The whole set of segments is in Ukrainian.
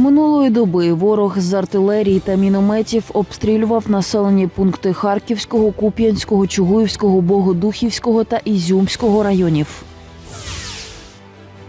Минулої доби ворог з артилерії та мінометів обстрілював населені пункти Харківського, Куп'янського, Чугуївського, Богодухівського та Ізюмського районів.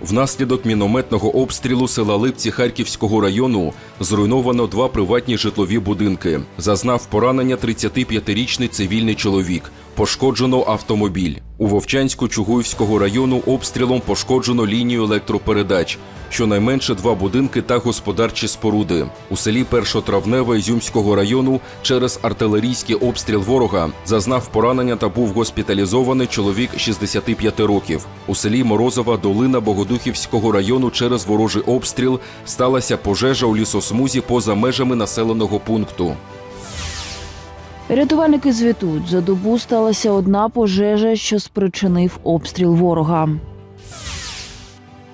Внаслідок мінометного обстрілу села Липці Харківського району зруйновано два приватні житлові будинки. Зазнав поранення 35-річний цивільний чоловік. Пошкоджено автомобіль. У Вовчанську Чугуївського району обстрілом пошкоджено лінію електропередач. Щонайменше два будинки та господарчі споруди. У селі Першотравневе Ізюмського району через артилерійський обстріл ворога зазнав поранення та був госпіталізований чоловік 65 років. У селі Морозова Долина Богодухівського району через ворожий обстріл сталася пожежа у лісосмузі поза межами населеного пункту. Рятувальники звітують, за добу сталася одна пожежа, що спричинив обстріл ворога.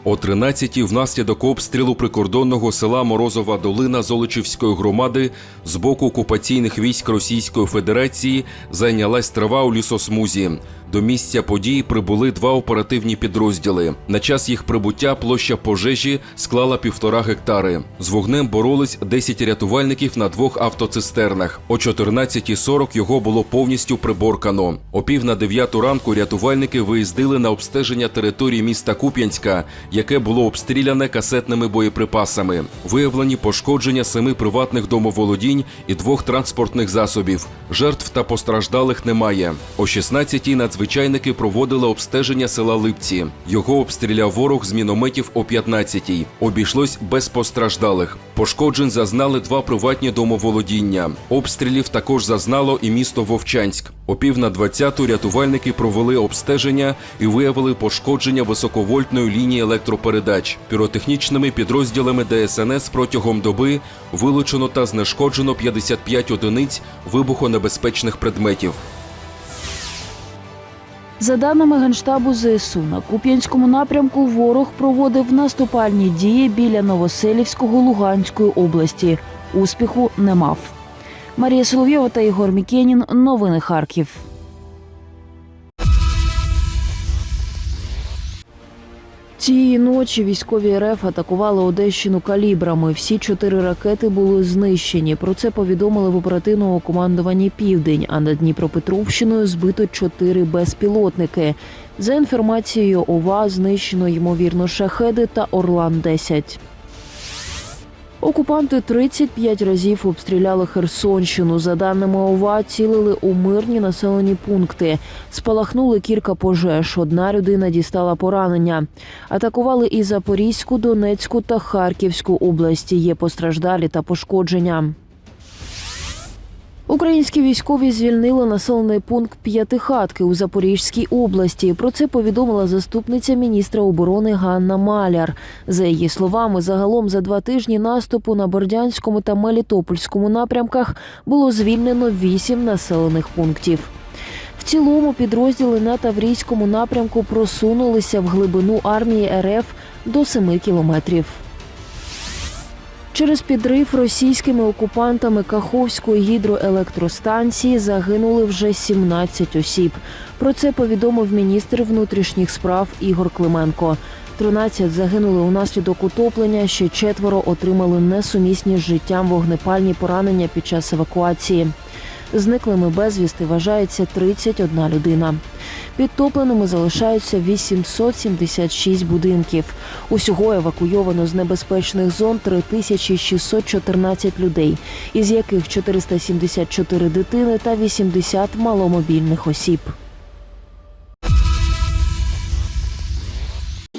О 13-й внаслідок обстрілу прикордонного села Морозова Долина Золочівської громади з боку окупаційних військ Російської Федерації зайнялась трава у лісосмузі. До місця події прибули два оперативні підрозділи. На час їх прибуття площа пожежі склала півтора гектари. З вогнем боролись 10 рятувальників на двох автоцистернах. О 14.40 його було повністю приборкано. О пів на дев'яту ранку рятувальники виїздили на обстеження території міста Куп'янська, яке було обстріляне касетними боєприпасами. Виявлені пошкодження семи приватних домоволодінь і двох транспортних засобів. Жертв та постраждалих немає. О 16-й надзвичайники проводили обстеження села Липці. Його обстріляв ворог з мінометів о 15-й. Обійшлось без постраждалих. Пошкоджень зазнали два приватні домоволодіння. Обстрілів також зазнало і місто Вовчанськ. О пів на 20-ту рятувальники провели обстеження і виявили пошкодження високовольтної лінії електропередач. Піротехнічними підрозділами ДСНС протягом доби вилучено та знешкоджено 55 одиниць вибухонебезпечних предметів. За даними Генштабу ЗСУ, на Куп'янському напрямку ворог проводив наступальні дії біля Новоселівського Луганської області. Успіху не мав. Марія Соловйова та Ігор Мікенін. Новини Харків. Цієї ночі військові РФ атакували Одещину калібрами. Всі чотири ракети були знищені. Про це повідомили в оперативному командуванні Південь. А над Дніпропетровщиною збито чотири безпілотники. За інформацією ОВА, знищено ймовірно шахеди та Орлан 10 Окупанти 35 разів обстріляли Херсонщину. За даними ОВА, цілили у мирні населені пункти. Спалахнули кілька пожеж. Одна людина дістала поранення. Атакували і Запорізьку, Донецьку та Харківську області. Є постраждалі та пошкодження. Українські військові звільнили населений пункт П'ятихатки у Запорізькій області. Про це повідомила заступниця міністра оборони Ганна Маляр. За її словами, загалом за два тижні наступу на Бордянському та Мелітопольському напрямках було звільнено вісім населених пунктів. В цілому підрозділи на Таврійському напрямку просунулися в глибину армії РФ до 7 кілометрів. Через підрив російськими окупантами Каховської гідроелектростанції загинули вже 17 осіб. Про це повідомив міністр внутрішніх справ Ігор Клименко. 13 загинули унаслідок утоплення, ще четверо отримали несумісні з життям вогнепальні поранення під час евакуації. Зниклими безвісти вважається 31 людина. Підтопленими залишаються 876 будинків. Усього евакуйовано з небезпечних зон 3614 людей, із яких 474 дитини та 80 маломобільних осіб.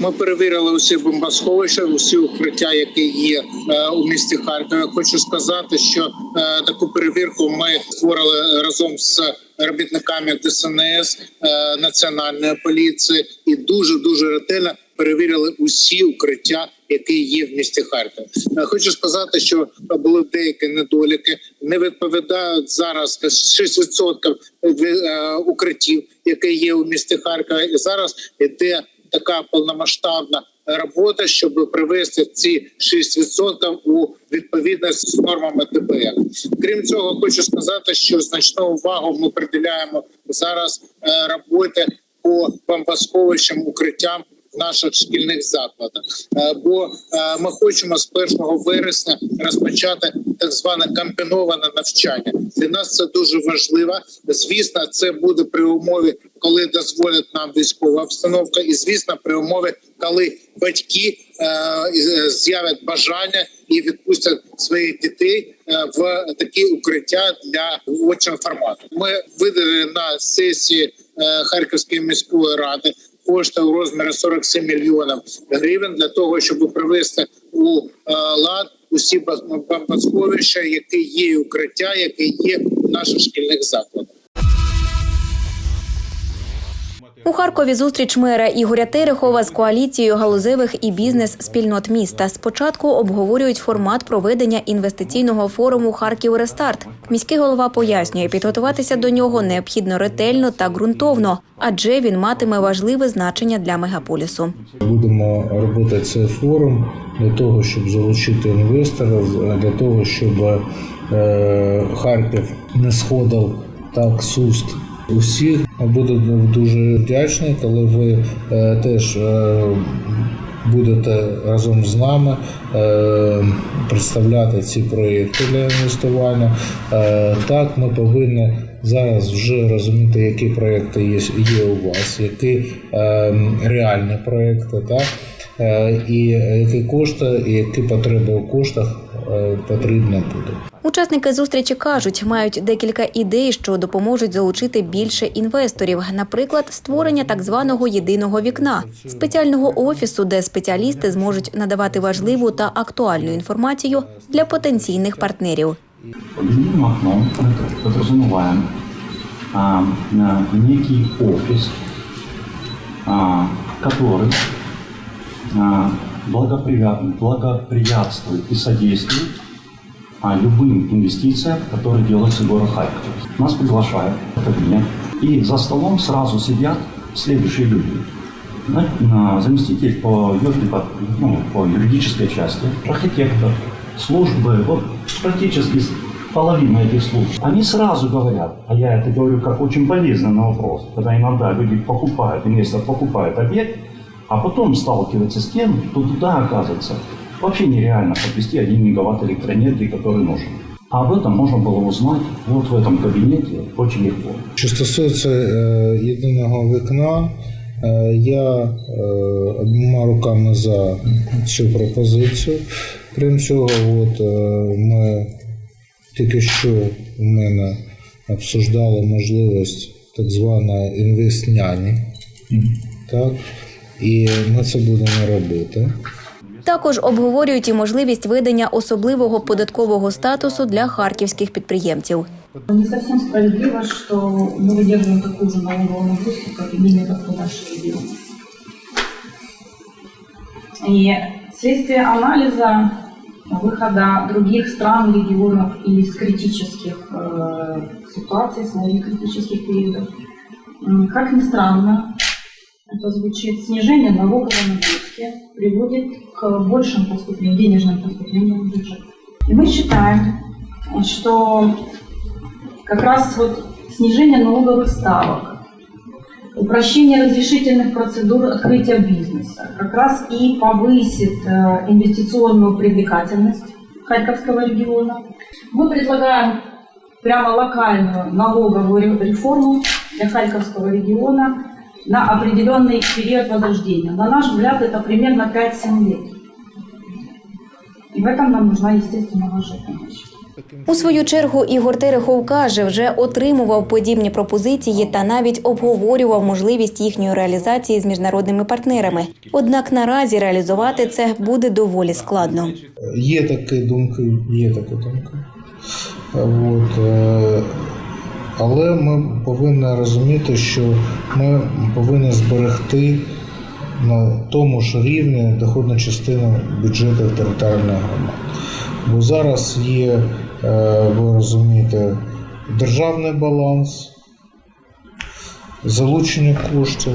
Ми перевірили усі бомбосховища, усі укриття, які є е, у місті Харкові. Хочу сказати, що е, таку перевірку ми створили разом з робітниками ДСНС е, національної поліції і дуже дуже ретельно перевірили усі укриття, які є в місті Харкові. Е, Хочу сказати, що були деякі недоліки, не відповідають зараз 6% е, укриттів, які є у місті Харкові, і зараз іде така повномасштабна робота, щоб привести ці 6% у відповідність з нормами ДБР. Крім цього, хочу сказати, що значну увагу ми приділяємо зараз е, роботи по бомбосховищам, укриттям в наших шкільних закладах. Е, Бо е, ми хочемо з 1 вересня розпочати так зване комбіноване навчання. Для нас це дуже важливо. Звісно, це буде при умові, коли дозволить нам військова обстановка, і звісно, при умові, коли батьки е, з'являть бажання і відпустять своїх дітей е, в такі укриття для очного формату. Ми видали на сесії е, Харківської міської ради кошти у розмірі 47 мільйонів гривень для того, щоб привести у е, лад усі бомбосховища, які є укриття, які є в наших шкільних закладах. У Харкові зустріч мера Ігоря Терехова з коаліцією галузевих і бізнес-спільнот міста. Спочатку обговорюють формат проведення інвестиційного форуму Харків Рестарт. Міський голова пояснює, підготуватися до нього необхідно ретельно та ґрунтовно, адже він матиме важливе значення для мегаполісу. Будемо робити цей форум для того, щоб залучити інвесторів, для того, щоб е, Харків не сходив так з уст усіх. Буду дуже вдячний, коли ви е, теж е, будете разом з нами е, представляти ці проєкти для інвестування. Так, ми повинні зараз вже розуміти, які проєкти є, є у вас, які е, реальні проєкти, так? Е, і які кошти, і які потреби у коштах е, потрібно буде. Учасники зустрічі кажуть, мають декілька ідей, що допоможуть залучити більше інвесторів. Наприклад, створення так званого єдиного вікна, спеціального офісу, де спеціалісти зможуть надавати важливу та актуальну інформацію для потенційних партнерів. Под единым окном мы подразумеваем а, а, некий офис, а, который а, благоприят- благоприятствует и содействует а, любым инвестициям, которые делаются в город Харьков. Нас приглашают в кабинет, и за столом сразу сидят следующие люди. Заместитель по, ну, по юридической части, архитектор, службы, вот практически половина этих служб. Они сразу говорят, а я это говорю как очень болезненный вопрос, когда иногда люди покупают, инвестор покупает объект, а потом сталкивается с тем, что туда оказывается вообще нереально подвести 1 мегаватт электроэнергии, который нужен. А об этом можно было узнать вот в этом кабинете очень легко. Що стосується е, єдиного вікна, е, я е, обома руками за цю пропозицію. Крім цього, от, е, ми тільки що у мене обсуждали можливість так званої інвестняні. Так? І ми це будемо робити. Також обговорюють і можливість видання особливого податкового статусу для харківських підприємців. Не совсем справедливо, что мы выдерживаем такую же налоговую нагрузку, как имели наши регионы. И вследствие анализа выхода других стран, регионов из критических э, ситуаций, своих критических периодов, м, как ни странно, это звучит, снижение налоговой нагрузки Приводит к большим поступлениям, денежным поступлениям в бюджет. И мы считаем, что как раз вот снижение налоговых ставок, упрощение разрешительных процедур открытия бизнеса как раз и повысит э, инвестиционную привлекательность Харьковского региона. Мы предлагаем прямо локальную налоговую ре- реформу для Харьковского региона на определенный период возрождения. На наш взгляд, это примерно 5-7 лет. И в этом нам нужна, естественно, ваша помощь. У свою чергу Ігор Терехов каже, вже отримував подібні пропозиції та навіть обговорював можливість їхньої реалізації з міжнародними партнерами. Однак наразі реалізувати це буде доволі складно. Є такі думки, є такі думки. От, е, але ми повинні розуміти, що ми повинні зберегти на тому ж рівні доходну частину бюджету територіальної громади. Бо зараз є, е, ви розумієте, державний баланс, залучення коштів.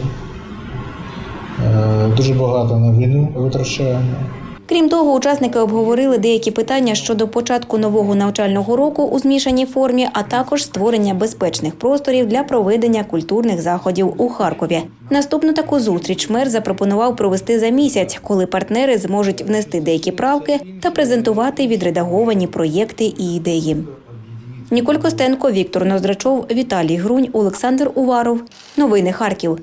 Е, Дуже багато на війну витрачаємо. Крім того, учасники обговорили деякі питання щодо початку нового навчального року у змішаній формі, а також створення безпечних просторів для проведення культурних заходів у Харкові. Наступну таку зустріч мер запропонував провести за місяць, коли партнери зможуть внести деякі правки та презентувати відредаговані проєкти і ідеї. Ніколь Костенко, Віктор Ноздрачов, Віталій Грунь, Олександр Уваров. Новини Харків.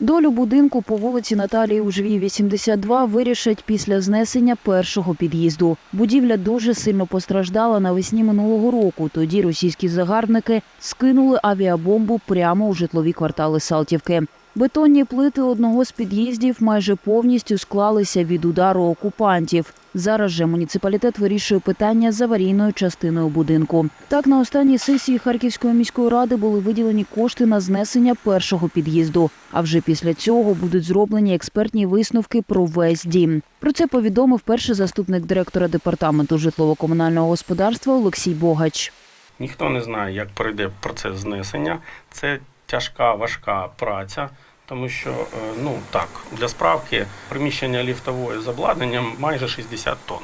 Долю будинку по вулиці Наталії Ужвій, 82 вирішать після знесення першого під'їзду. Будівля дуже сильно постраждала навесні минулого року. Тоді російські загарбники скинули авіабомбу прямо у житлові квартали Салтівки. Бетонні плити одного з під'їздів майже повністю склалися від удару окупантів. Зараз же муніципалітет вирішує питання з аварійною частиною будинку. Так, на останній сесії Харківської міської ради були виділені кошти на знесення першого під'їзду. А вже після цього будуть зроблені експертні висновки про весь дім. Про це повідомив перший заступник директора департаменту житлово-комунального господарства Олексій Богач. Ніхто не знає, як пройде процес знесення. Це тяжка, важка праця, тому що, е, ну так, для справки приміщення ліфтової з обладнанням майже 60 тонн.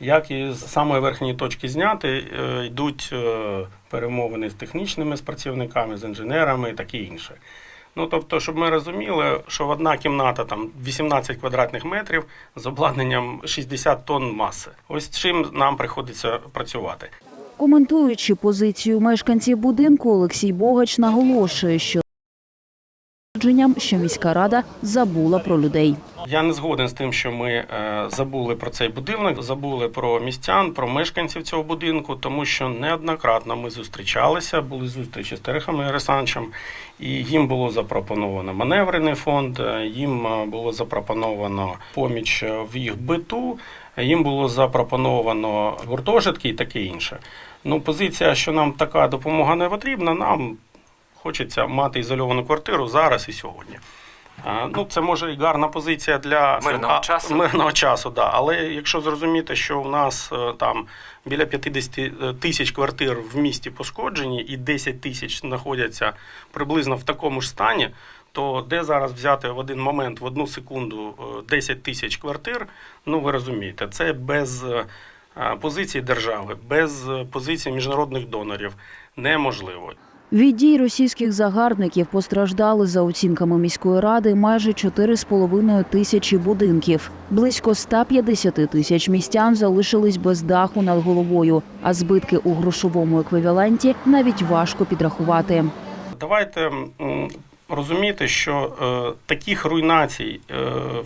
Як і з самої верхньої точки зняти, е, йдуть е, перемовини з технічними з працівниками, з інженерами і таке інше. Ну, тобто, щоб ми розуміли, що одна кімната там 18 квадратних метрів з обладнанням 60 тонн маси. Ось чим нам приходиться працювати. Коментуючи позицію мешканців будинку, Олексій Богач наголошує, що судженням, що міська рада забула про людей. Я не згоден з тим, що ми е, забули про цей будинок, забули про містян, про мешканців цього будинку, тому що неоднократно ми зустрічалися, були зустрічі з Терехом Олександровичем, і їм було запропоновано маневрений фонд, е, їм е, було запропоновано поміч в їх биту, їм було запропоновано гуртожитки і таке інше. Ну, позиція, що нам така допомога не потрібна, нам хочеться мати ізольовану квартиру зараз і сьогодні. Ну, це може і гарна позиція для Мирного а, часу. Мирного часу, да. Але якщо зрозуміти, що у нас е, там біля 50 тисяч квартир в місті пошкоджені і 10 тисяч знаходяться приблизно в такому ж стані, то де зараз взяти в один момент, в одну секунду е, 10 тисяч квартир, ну ви розумієте, це без е, позиції держави, без е, позиції міжнародних донорів неможливо. Від дій російських загарбників постраждали за оцінками міської ради майже 4,5 тисячі будинків. Близько 150 тисяч містян залишились без даху над головою, а збитки у грошовому еквіваленті навіть важко підрахувати. Давайте розуміти, що е, таких руйнацій е,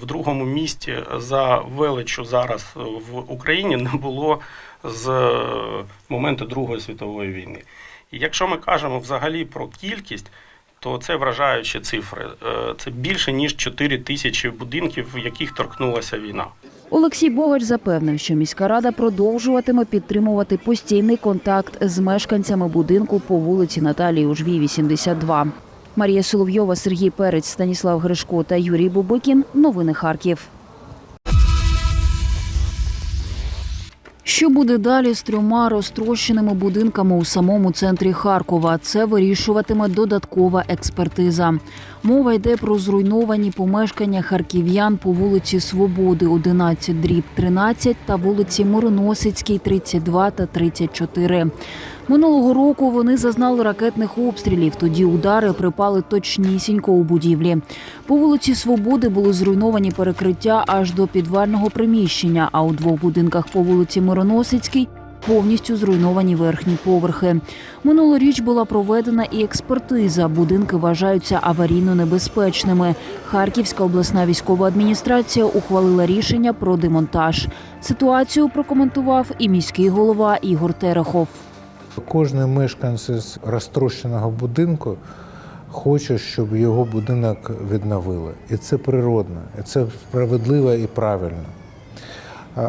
в другому місті за величу зараз в Україні не було з е, моменту Другої світової війни. І якщо ми кажемо взагалі про кількість, то це вражаючі цифри. Е, Це більше ніж 4 тисячі будинків, в яких торкнулася війна. Олексій Богач запевнив, що міська рада продовжуватиме підтримувати постійний контакт з мешканцями будинку по вулиці Наталії Ужвій, 82. Марія Соловйова, Сергій Перець, Станіслав Гришко та Юрій Бубикін. Новини Харків. Що буде далі з трьома розтрощеними будинками у самому центрі Харкова? Це вирішуватиме додаткова експертиза. Мова йде про зруйновані помешкання харків'ян по вулиці Свободи, 11 дріб 13 та вулиці Мороносицькій, 32 та 34. Минулого року вони зазнали ракетних обстрілів. Тоді удари припали точнісінько у будівлі. По вулиці Свободи були зруйновані перекриття аж до підвального приміщення. А у двох будинках по вулиці Мироносицькій повністю зруйновані верхні поверхи. Минулоріч була проведена і експертиза. Будинки вважаються аварійно небезпечними. Харківська обласна військова адміністрація ухвалила рішення про демонтаж. Ситуацію прокоментував і міський голова Ігор Терехов. Кожен мешканець з розтрощеного будинку хоче, щоб його будинок відновили. І це природно, і це справедливо і правильно.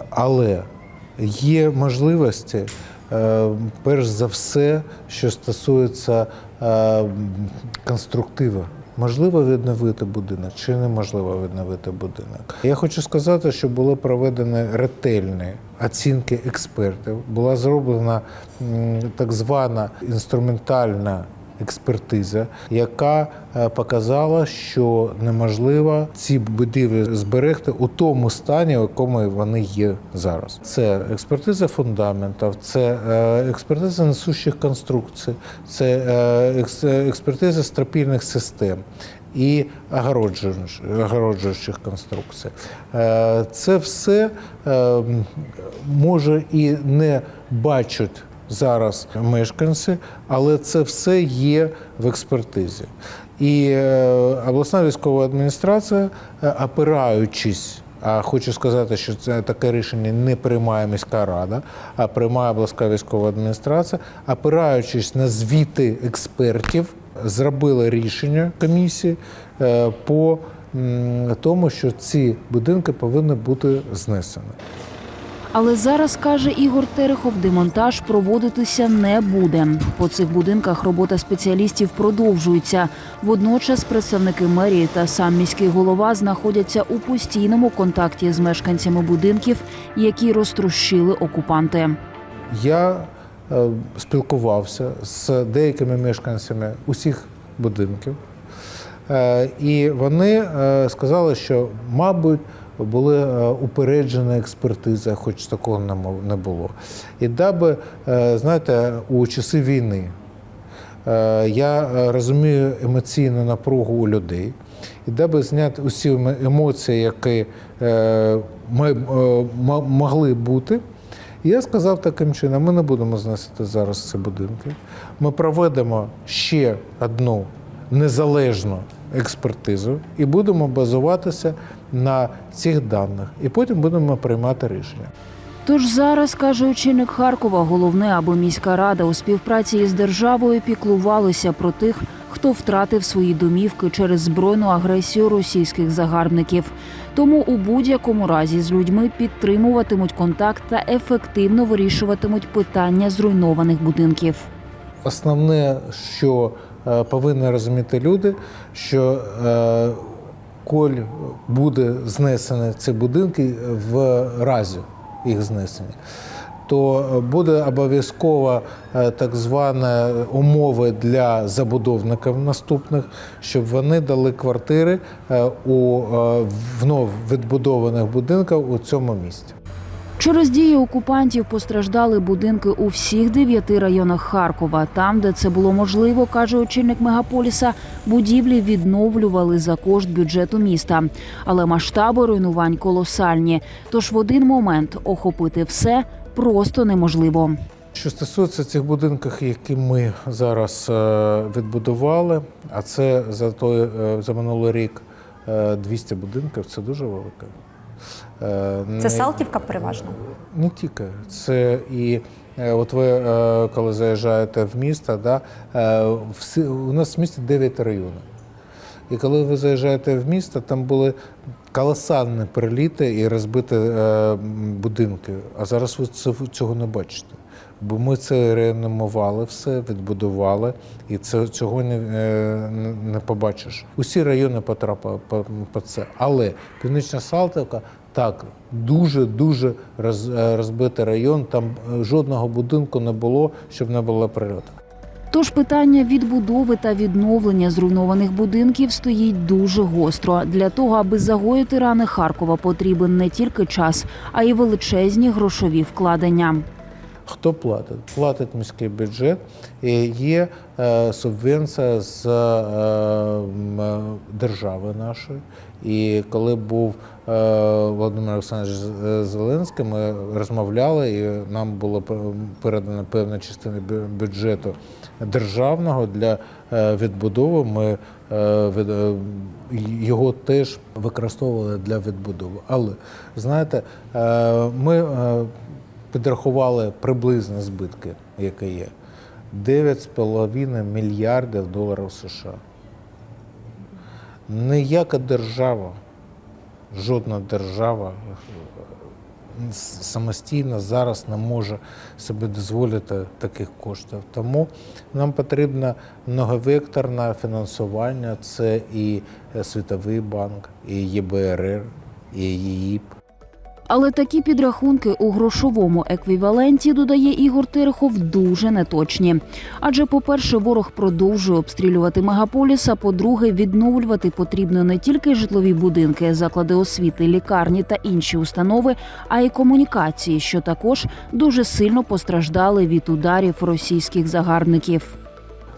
Але є можливості, е, перш за все, що стосується е, конструктиву. Можливо відновити будинок чи неможливо відновити будинок. Я хочу сказати, що були проведені ретельні оцінки експертів, була зроблена так звана інструментальна експертиза, яка е, показала, що неможливо ці будівлі зберегти у тому стані, у якому вони є зараз. Це експертиза фундаментів, це е, експертиза несущих конструкцій, це е, експертиза стропільних систем. І огороджуючих, конструкцій. Це все може і не бачать зараз мешканці, але це все є в експертизі. І е, обласна військова адміністрація, е, опираючись, а хочу сказати, що це таке рішення не приймає міська рада, а приймає обласна військова адміністрація, опираючись на звіти експертів, зробила рішення комісії е, по тому, що ці будинки повинні бути знесені. Але зараз каже Ігор Терехов, демонтаж проводитися не буде. По цих будинках робота спеціалістів продовжується. Водночас представники мерії та сам міський голова знаходяться у постійному контакті з мешканцями будинків, які розтрощили окупанти. Я е, спілкувався з деякими мешканцями усіх будинків, е, і вони е, сказали, що, мабуть, були е, упереджені експертизи, хоч такого не було. І даби, е, знаєте, у часи війни е, я розумію емоційну напругу у людей. І даби зняти усі ем- емоції, які могли бути, я сказав таким чином: ми не будемо зносити зараз ці будинки. Ми проведемо ще одну незалежну експертизу і будемо базуватися на цих даних. І потім будемо приймати рішення. Тож зараз каже очільник Харкова, головне, аби міська рада у співпраці із державою піклувалася про тих, хто втратив свої домівки через збройну агресію російських загарбників. Тому у будь-якому разі з людьми підтримуватимуть контакт та ефективно вирішуватимуть питання зруйнованих будинків. Основне, що е, повинні розуміти люди, що е, коль буде знесені ці будинки в разі їх знесення, то буде обов'язково е, так звані умови для забудовників наступних, щоб вони дали квартири у вновь відбудованих будинках у цьому місті. Через дії окупантів постраждали будинки у всіх дев'яти районах Харкова. Там, де це було можливо, каже очільник мегаполіса, будівлі відновлювали за кошт бюджету міста. Але масштаби руйнувань колосальні. Тож в один момент охопити все просто неможливо. Що стосується цих будинків, які ми зараз е, відбудували, а це за той е, за минулий рік е, 200 будинків, це дуже велике. Е, Це Салтівка переважно. Не тільки. Це і е, от ви е, коли заїжджаєте в місто, да, всі, у нас в місті 9 районів. І коли ви заїжджаєте в місто, там були колосальні приліти і розбиті будинки. А зараз ви цього не бачите. Бо ми це реанімували все, відбудували, і це, цього не, е, не- побачиш. Усі райони потрапили по, це. Але Північна Салтівка так, дуже-дуже роз, е, розбитий район. Там е, жодного будинку не було, щоб не було прильоту. Тож питання відбудови та відновлення зруйнованих будинків стоїть дуже гостро. Для того, аби загоїти рани Харкова, потрібен не тільки час, а й величезні грошові вкладення. Хто платить? Платить міський бюджет. І є е, субвенція з е, е, держави нашої. І коли був Володимир Олександрович Зеленський, ми розмовляли, і нам було передано певна частина бюджету державного для відбудови. Ми його теж використовували для відбудови. Але знаєте, ми підрахували приблизно збитки, які є. 9,5 мільярдів доларів США. Ніяка держава, жодна держава е, самостійно зараз не може собі дозволити таких коштів. Тому нам потрібно многовекторне фінансування. Це і Світовий банк, і ЄБРР, і ЄІП. Але такі підрахунки у грошовому еквіваленті, додає Ігор Терехов, дуже неточні. Адже, по-перше, ворог продовжує обстрілювати мегаполіс, а по-друге, відновлювати потрібно не тільки житлові будинки, заклади освіти, лікарні та інші установи, а й комунікації, що також дуже сильно постраждали від ударів російських загарбників.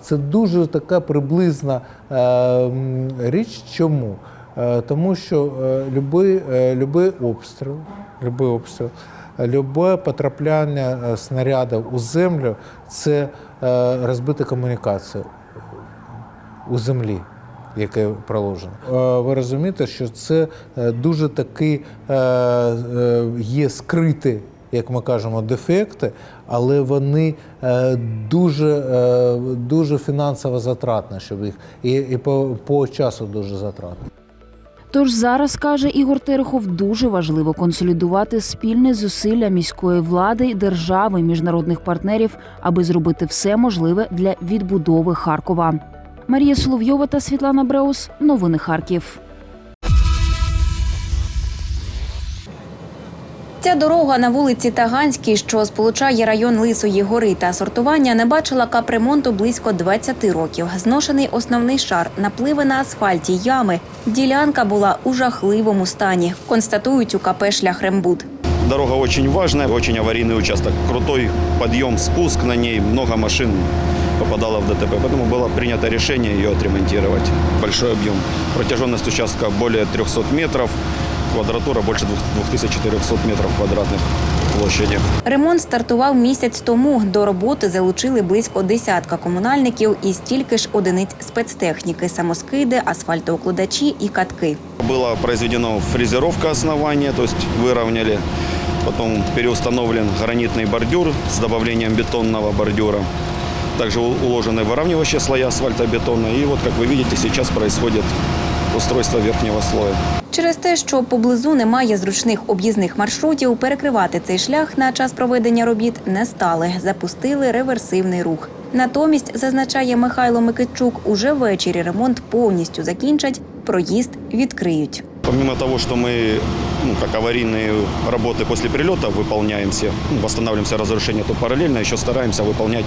Це дуже така приблизна е, річ. Чому? Е, тому що е, любий, любий обстріл, любий обстріл, любе потрапляння е, снарядів у землю це е, розбита комунікація у землі. Яке проложено. Е, Ви розумієте, що це дуже такі е, є скриті, як ми кажемо, дефекти, але вони дуже, дуже фінансово затратні, щоб їх і, і по, по часу дуже затратні. Тож зараз каже Ігор Терехов, дуже важливо консолідувати спільне зусилля міської влади, держави, міжнародних партнерів, аби зробити все можливе для відбудови Харкова. Марія Соловйова та Світлана Бреус. Новини Харків. Ця дорога на вулиці Таганській, що сполучає район Лисої гори та сортування, не бачила капремонту близько 20 років. Зношений основний шар, напливи на асфальті, ями. Ділянка була у жахливому стані. Констатують у КП «Шляхрембуд». Дорога очень важная, очень аварийный участок. Крутой подъем, спуск на ней, много машин попадало в ДТП. Поэтому было принято решение ее отремонтировать. Большой объем. Протяженность участка более 300 метров, квадратура больше 2400 метров квадратных площади. Ремонт стартував місяць тому. До роботи залучили близько десятка комунальників і стільки ж одиниць спецтехніки, самоскиди, асфальтоукладачі і катки. Была произведена фрезеровка основания, то есть выровняли. Потом переустановлен гранитный бордюр с добавлением бетонного бордюра. Также у- уложены выравнивающие слоя асфальтобетона. И вот, как вы видите, сейчас происходит устройство верхнего слоя. Через те, що поблизу немає зручних об'їзних маршрутів, перекривати цей шлях на час проведення робіт не стали. Запустили реверсивний рух. Натомість, зазначає Михайло Микитчук, уже ввечері ремонт повністю закінчать, проїзд відкриють. Помимо того, что мы, ну, как аварийные работы после прилета выполняем все, ну, восстанавливаем все разрушения, то параллельно еще стараемся выполнять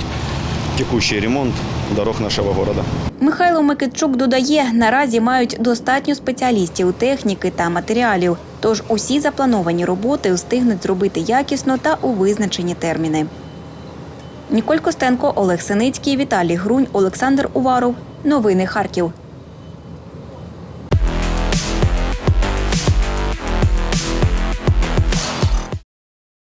текущий ремонт дорог нашего города. Михайло Микитчук додає, наразі мають достатньо спеціалістів, техніки та матеріалів. Тож усі заплановані роботи встигнуть зробити якісно та у визначені терміни. Ніколь Костенко, Олег Синицький, Віталій Грунь, Олександр Уваров. Новини Харків.